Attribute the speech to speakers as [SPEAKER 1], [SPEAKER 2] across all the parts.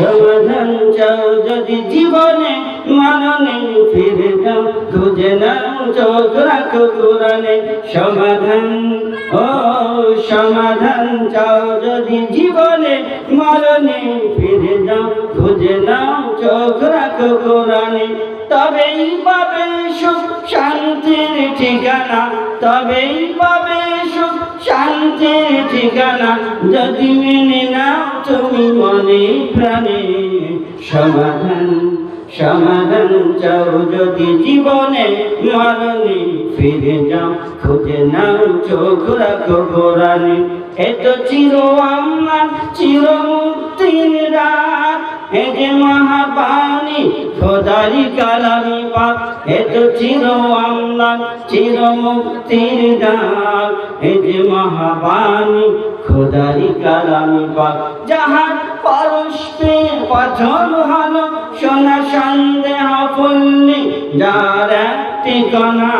[SPEAKER 1] সমাধান চাও যদি জীবনে মরণে ফিরে যাও, খুঁজে নাও, চোখ সমাধান। ও সমাধান চাও যদি জীবনে মরণে ফিরে যাও, খুঁজে নাও, চোখ রাখো কোরআনে। তবেই পাবে সুখ, শান্তির ঠিকানা, তবেই পাবে ঠিকানা যদি মেনে নাও তুমি মনে প্রাণে, সমাধান সমাধান চাও যদি জীবনে মরণে। ফিরে যাও, খুঁজে নাও, চোখ রাখো কোরআনে। এত চির আমার, চির মুক্তির রাত। হে যে মহাবাণী, খোদারি কালামি পাক এত চির আল্লাহ চির মুক্তির ডাক। হে যে মহাবাণী, খোদারি কালামি পাক, যাহার পরস্পে পথন হলো, সোনা সন্দেহ ফুল্লি যার একটি কণা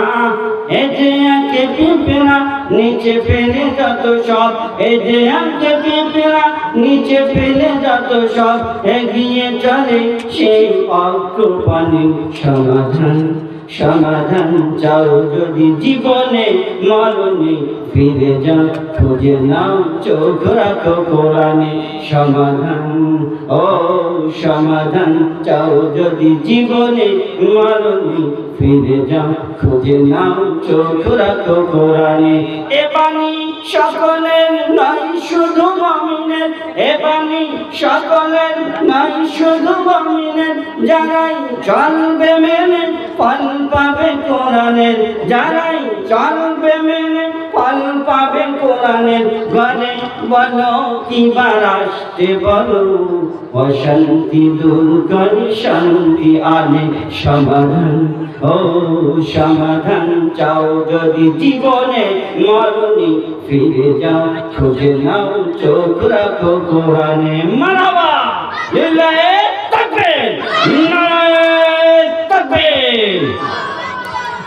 [SPEAKER 1] এ যে একে পিঁপড়া, নিচে ফেলে যত সব। এ যে একে পিঁপড়া, নিচে ফেলে যত সব। এগিয়ে চলে সেই অগ্রপানি সমাধান। সমাধান চাও যদি জীবনে মরণে ফিরে যাও, খুঁজে নাও, চোখ রাখো কোরআনে সমাধান। ও সমাধান চাও যদি জীবনে মরণে ফিরে যাও, খুঁজে নাও, চোখ রাখো কোরআনে। এ পানি সকলের নয়, শুধু মমিনের। এ পানি সকলের নয়, শুধু মমিনের। যারাই চলবে মেনে, ফল পাবে কোরআনের, যারাই চলবে মেনে ফল পাবে কোরআনের বলো কিবার আসতে বলো, অশান্তি দূর করে শান্তি আনে সমাধান। ও সমাধান চাও যদি জীবনে মরণি ফিরে যাও, খুঁজে নাও, চোখ রাখো কোরআনে। মানাবা, লিল্লাহে তাকবীর নারায়ে তাকবীর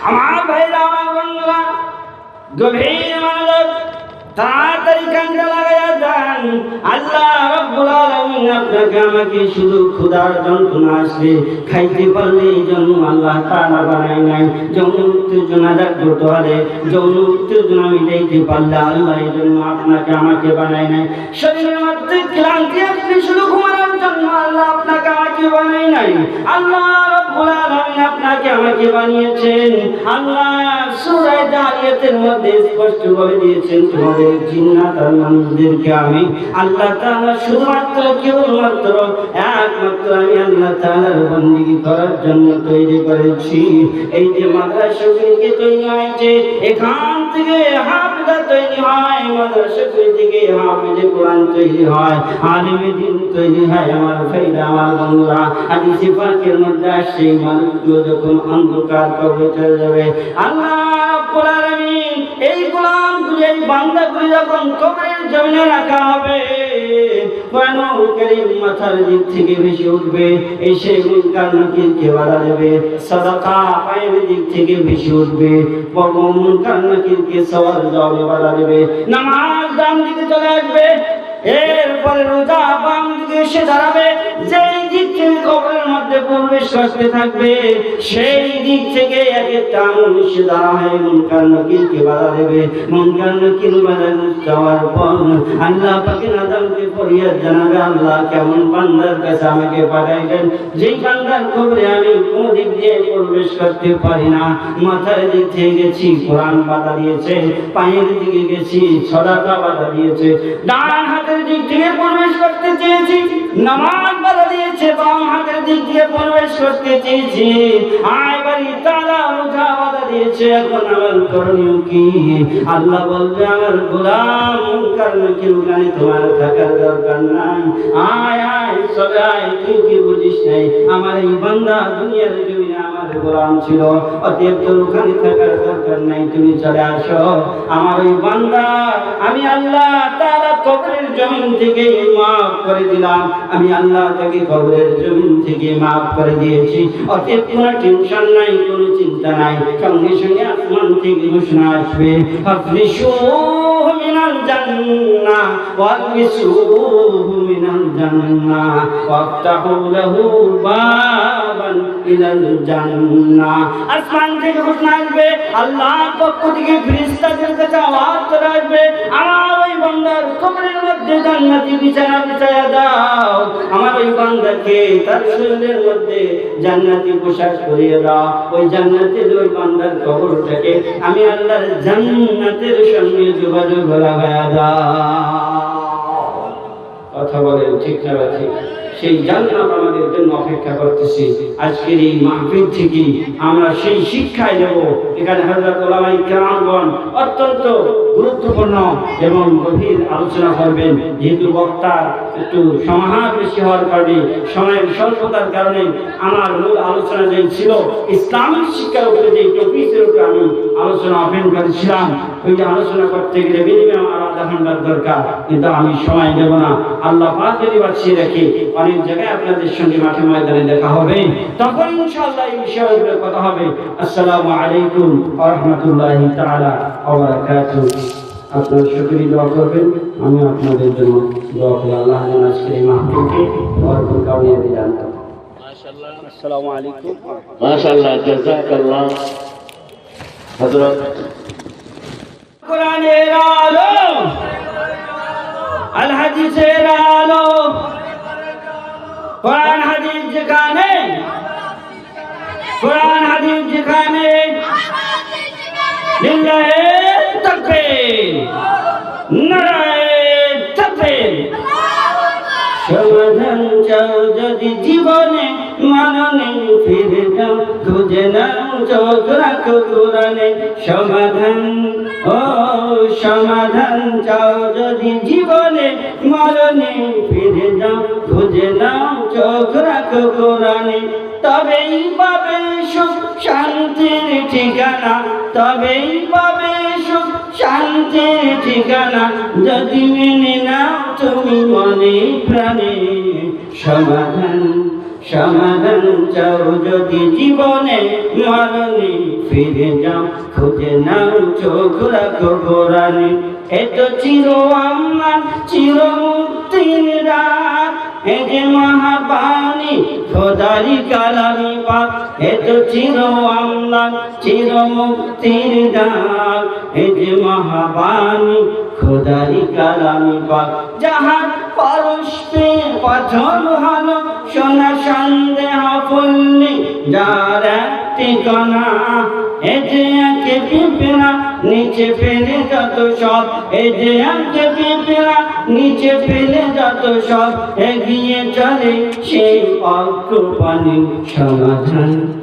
[SPEAKER 1] আমার ভাইরা, আমার বন্ধুরা, গভীর মনোযোগ তাড়াতাড়ি কাঙ্গা লাগাইয়া যান আল্লাহ রব্বুল আলামিন আপনাকে আমাকে শুধু ক্ষুধার যন্ত্রণা আসলে খাইতে পারলে জন্য আল্লাহ তাআলা বানাই নাই। যৌন উত্তেজনা জাগ্রত হলে যৌন উত্তেজনা মিটাইতে পারলে আল্লাহ এই জন্য আপনাকে আমাকে বানাই নাই। শরীরের মধ্যে ক্লান্তি আসলে শুধু ঘুমানোর জন্য আল্লাহ আপনাকে আমাকে বানাই নাই। আল্লাহ রব্বুল আলামিন আমাকে বানিয়েছেন। আল্লাহ সূরা জারিয়াতের মধ্যে স্পষ্ট করে দিয়েছেন, তোমাদের জিন্নাত আর মানুষদেরকে আমি আল্লাহ তাআলা শুধুমাত্র কেবলমাত্র একমাত্র আমি আল্লাহ তাআলার বন্দিগি করার জন্য তৈরি করেছি। এই যে মাদ্রাসাগুলিকে তৈরি হয়েছে, এখান থেকে হাফিজা তৈরি হয় মাদ্রাসাগুলি থেকে হাফিজে কোরআন তৈরি হয়, আলিমে দিন তৈরি হয়। আমার ভাইরা, আমার বন্ধুরা, হাদিসে পাকের মধ্যে আসছে এই মানুষগুলো যখন অন্ধকার কবরে চলে যাবে। আল্লাহ এই গোলামগুলি, এই বান্দাগুলি যখন কবরের জমিনে রাখা হবে মাথার দিক থেকে বেশি উঠবে। এই সেই মুনকার বাধা দেবে? সাদাকা পায়ের দিক থেকে বেশি উঠবে। বগম মুনকার নাকিরকে সওয়াল বাধা দেবে। নামাজ ডান দিকে চলে আসবে। এরপরে রোজা বাম দিকে এসে দাঁড়াবে, যেই দিক থেকে কবরের মধ্যে প্রবেশ করতে থাকবে, সেই দিক থেকে এক একটা নকিরকে বাধা দেবে। নকির বাধা যাওয়ার পর আল্লাহ জানাবে, আল্লাহ কেমন কাছে আমাকে যেই কবরে আমি দিক দিয়ে প্রবেশ করতে পারি না। মাথার দিক থেকে গেছি, কোরআন বাধা দিয়েছে, পায়ের দিকে গেছি, সদাকা বাধা দিয়েছে। ডান হাতের দিক থেকে প্রবেশ করতে চেয়েছি। নামাজ বাধা দিয়েছে বাম হাতের দিক দিয়ে প্রবেশ করতে চেয়েছি। রোজা বাধা দিয়েছে, এখন আমার করণীয় কি? আল্লাহ বলবে, আমার গোলাম তোমার থাকার দরকার নাই। আয় আয়, সবে আয়, তুই কি বুঝিস নাই? আমার এই বান্দা দুনিয়ার জমিনে আমার গোলাম ছিল, অতএব তোর ওখানে থাকার দরকার নাই, তুমি চলে আসো। আমার ওই বান্দা, আমি আল্লাহ তারা কবরের জমিন থেকে মাফ করে দিলাম। আমি আল্লাহ তাকে কবরের জমিন থেকে মাফ করে দিয়েছি। অতএব কোনো টেনশন নাই, কোনো চিন্তা নাই। সঙ্গে সঙ্গে আসমান থেকে ঘোষণা আসবে। আপনি মিনাল জান্নাহ ওয়ালবিসুহু মিনাল জান্নাহ ওয়াফতাহু লাহু বাবান ইলাল জান্নাহ আসমান থেকে ঘোষণা আসবে, আল্লাহর পক্ষ থেকে ফেরেশতাদের কাছে আওয়াজ চলে আসবে। আমার ওই বান্দার কবরের মধ্যে জান্নাতি বিছানা বিছায়া দাও। ওই বান্দাকে তার শরীরের মধ্যে জান্নাতি পোশাক পরিয়ে দাও। ওই জান্নাতের ওই বান্দার কবরটাকে আমি আল্লাহর জান্নাতের সঙ্গে যোগাযোগ লাগায়া দাও। কথা বলেন, ঠিক না ঠিক? সেই জান্নাত আমাদের জন্য অপেক্ষা করতেছি। আজকের এই মাহফিল থেকে আমরা সেই শিক্ষায় দেব এখানে হযরত ওলামাই কেরামগণ অত্যন্ত গুরুত্বপূর্ণ এবং গভীর আলোচনা করবেন। যেহেতু বক্তার একটু সমাহার বেশি হওয়ার কারণে, সময়ের স্বল্পতার কারণে আমার মূল আলোচনা যে ছিল, ইসলামিক শিক্ষার উপরে যে টপিকের উপরে আমি আলোচনা ওপেন করেছিলাম, ওই আলোচনা করতে গেলে মিনিমাম আমার আধা ঘণ্টার দরকার। কিন্তু আমি সময় দেব না। আল্লাহ পাক যদি বাঁচিয়ে রাখি, অনেক জায়গায় আপনাদের সঙ্গে মাঠে ময়দানে দেখা হবে তখন ইনশাআল্লাহ এই বিষয়ের উপরে কথা হবে। আসসালামু আলাইকুম ওয়া রাহমাতুল্লাহি তাআলা ওয়া বারাকাতুহু। আপনার সকলেই দোয়া করবেন আমি আপনাদের জন্য দোয়া করি। আল্লাহ যেন আজকের এই মাহফিলকে ভরপুর কামিয়াবি দান করেন। আসসালামু আলাইকুম।
[SPEAKER 2] মাশাআল্লাহ জাযাকাল্লাহ। হযরত
[SPEAKER 1] কোরআনের আলো আল হাদিসের আলো কোরআন হাদিস যেখানে, কোরআন হাদিস যেখানে, লিল্লাহে তাকবীর, নারায়ে তাকবীর। সমাধান চাও যদি জীবনে মাননে ফিরে যাও, খুঁজে নাও চোখ রাখো কোরআনে সমাধান। ও সমাধান চাও যদি জীবনে মরণে তবেই পাবে সুখ শান্তির ঠিকানা। যদি মেনে নাও তুমি মনে প্রাণে, সমাধান সমাধান চাও যদি জীবনে মরণে। ফিরে যাও, খুঁজে নাও, চোখ রাখো কোরআনে। এত চির আমার, চির মুক্তির রাত। হে যে মহাবাণী, খোদারি কালামি পাক এত চির আমরা চির মুক্তির ডাক। হে যে মহাবাণী, খোদারি কালামি পাক যাহার পরস্পে পথন হলো সোনা সন্দেহ ফুল্লি যার একটি কণা এ একে পিঁপড়া নিচে ফেলে যত সব এ যে একে পিঁপড়া নিচে ফেলে যত সব, এগিয়ে চলে সেই অক্রপানি সমাধান।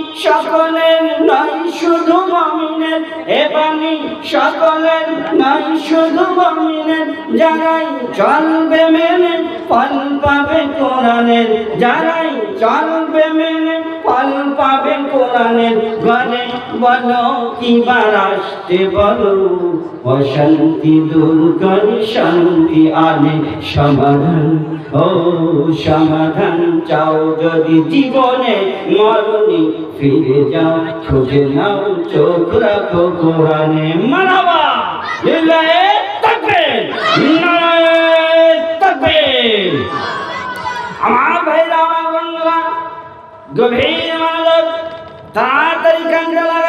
[SPEAKER 1] সকলের নাই, শুধু মমিনের। এ পানি সকলের নাই, শুধু মমিনের। যারাই চলবে মেনে, ফল পাবে কোরআনের। যারাই চলবে মেনে ফল পাবে কোরআনের ঘরে বলো কি বার আসতে বলো? অশান্তি দূর করে শান্তি আনে সমাধান। ও, সমাধান চাও যদি জীবনে মরণি ফিরে যাও, খুঁজে নাও, চোখ রাখো কোরআনে। মানাবা? লিল্লাহে তাকবীর। নারায়ে তাকবীর। আমার ভাইরা গভীর মনোযোগ তাড়াতাড়ি কাঙ্গালা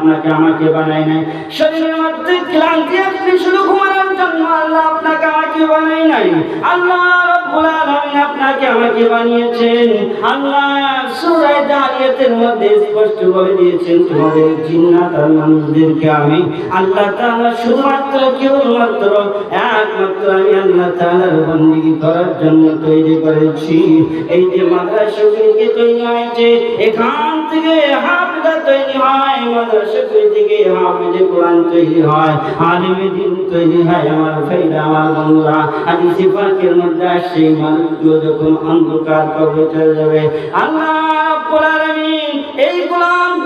[SPEAKER 1] আমাকে আমাকে বানাই নাই। আল্লাহ বানিয়েছেন। আল্লাহ মধ্যে স্পষ্ট বলে দিয়েছেন, তোমাদের জিন্নাত আর মানুষদেরকে আমি আল্লাহ তাআলা শুধুমাত্র কেবলমাত্র একমাত্র আমি আল্লাহ তাআলার বন্দিগি করার জন্য তৈরি করেছি। এই যে মাদ্রাসাগুলিকে তৈরি হয়েছে, এখান থেকে হাফিজা তৈরি হয় মাদ্রাসাগুলি থেকে হাফিজে কোরআন তৈরি হয়, আলিমে দিন তৈরি হয়। আমার ফাইদা আমার বন্ধুরা, হাদিসে পাকের মধ্যে আসছে মানুষগুলো যখন অন্ধকার কবরে চলে যাবে, আল্লাহ রাব্বুল আলামিন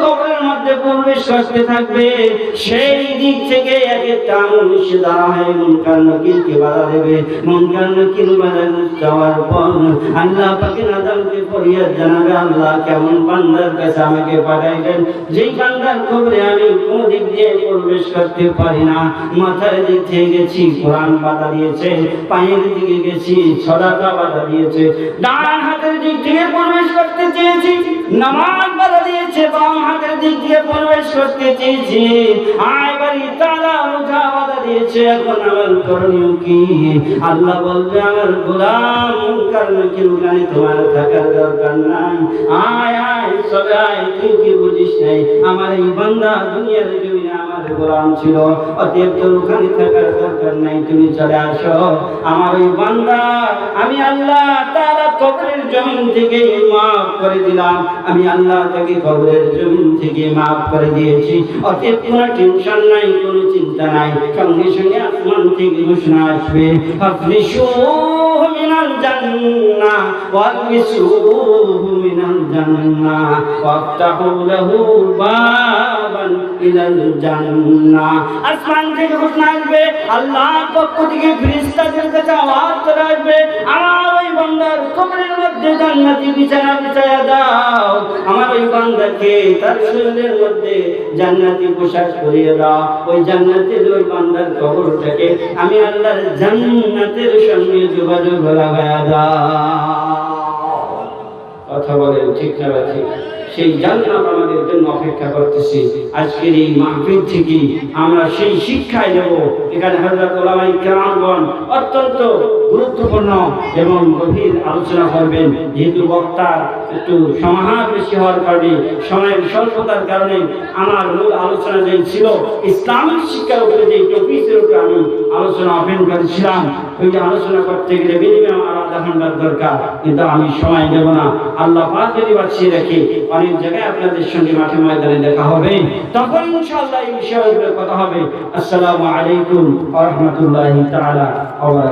[SPEAKER 1] কবরের মধ্যে প্রবেশ করতে থাকবে, সেই দিক থেকে এক একটা আমল এসে দাঁড়া হয় মুনকার নাকিরকে বাধা দেবে। মুনকার নাকির বাধা যাওয়ার পর আল্লাহ পাকের আদালতে ফরিয়াদ জানাবে, আল্লাহ কেমন বান্দার কাছে আমাকে পাঠাইলেন। যেই বান্দার কবরে আমি কোন দিক দিয়ে প্রবেশ করতে পারি না। মাথার দিক থেকে গেছি, কোরআন বাধা দিয়েছে, পায়ের দিকে গেছি, সদাকা বাধা দিয়েছে। ডান হাতের দিক থেকে প্রবেশ করতে চেয়েছি, নামাজ বাধা দিয়েছে, বাম হাতের দিক দিয়ে প্রবেশ করতে চেয়েছি রোজা বাধা দিয়েছে, এখন আমার করণীয় কি? আল্লাহ বলবে, আমার গোলাম তোমার থাকার দরকার নাই। আয় আয় তুই কি বুঝিস নাই? আমার এই দুনিয়ার আমার গোলাম ছিল, অতএব তোর ওখানে থাকার দরকার নাই, তুমি চলে আসো। আমার ওই বান্দা, আমি আল্লাহ তারা কবরের জমিন থেকে মাফ করে দিলাম। আমি আল্লাহ তাকে কবরের জমিন থেকে মাফ করে দিয়েছি। অতএব কোনো টেনশন নাই, কোনো চিন্তা নাই। সঙ্গে সঙ্গে আসমান থেকে ঘোষণা আসবে। আফরিশুহ মিনাল জান্নাহ ওয়ালবিসুহ মিনাল জান্নাহ, ওয়াফতাহু লাহু বাবান ইলাল জান্নাহ। আসমান থেকে ঘোষণা আসবে, আল্লাহর পক্ষ থেকে কাছে আওয়াজ চলে আসবে। আমার বান্দার কবরের মধ্যে জান্নাতি বিছানা বিছায়া দাও। আমার ওই বান্দাকে তার শরীরের মধ্যে জান্নাতি পোশাক পরিয়ে দাও। ওই জান্নাতের ওই বান্দার কবরটাকে আমি আল্লাহর জান্নাতের সঙ্গে যোগাযোগ লাগায়া দাও। কথা বলেন ঠিক না ঠিক? সেই জান্নাত আমাদের জন্য অপেক্ষা করতেছি। আজকের এই মাহফিল থেকে আমরা সেই শিক্ষায় নেব। এখানে হযরত ওলামাই কেরামগণ অত্যন্ত গুরুত্বপূর্ণ এবং গভীর আলোচনা করবেন। যেহেতু বক্তার একটু সমাহার বেশি হওয়ার কারণে, সময়ের স্বল্পতার কারণে আমার মূল আলোচনা যে ছিল, ইসলামিক শিক্ষার উপরে যে টপিকের উপরে আমি আলোচনা ওপেন করেছিলাম, ওই আলোচনা করতে গেলে মিনিমাম আমার আধা ঘণ্টার দরকার। কিন্তু আমি সময় দেব না। আল্লাহ পাক যদি বাঁচিয়ে রাখে অনেক জায়গায় আপনাদের সঙ্গে মাঠে ময়দানে দেখা হবে। তখন ইনশাআল্লাহ এই বিষয়গুলোর কথা হবে। আসসালামু আলাইকুম ওয়া রাহমাতুল্লাহি তাআলা ওয়া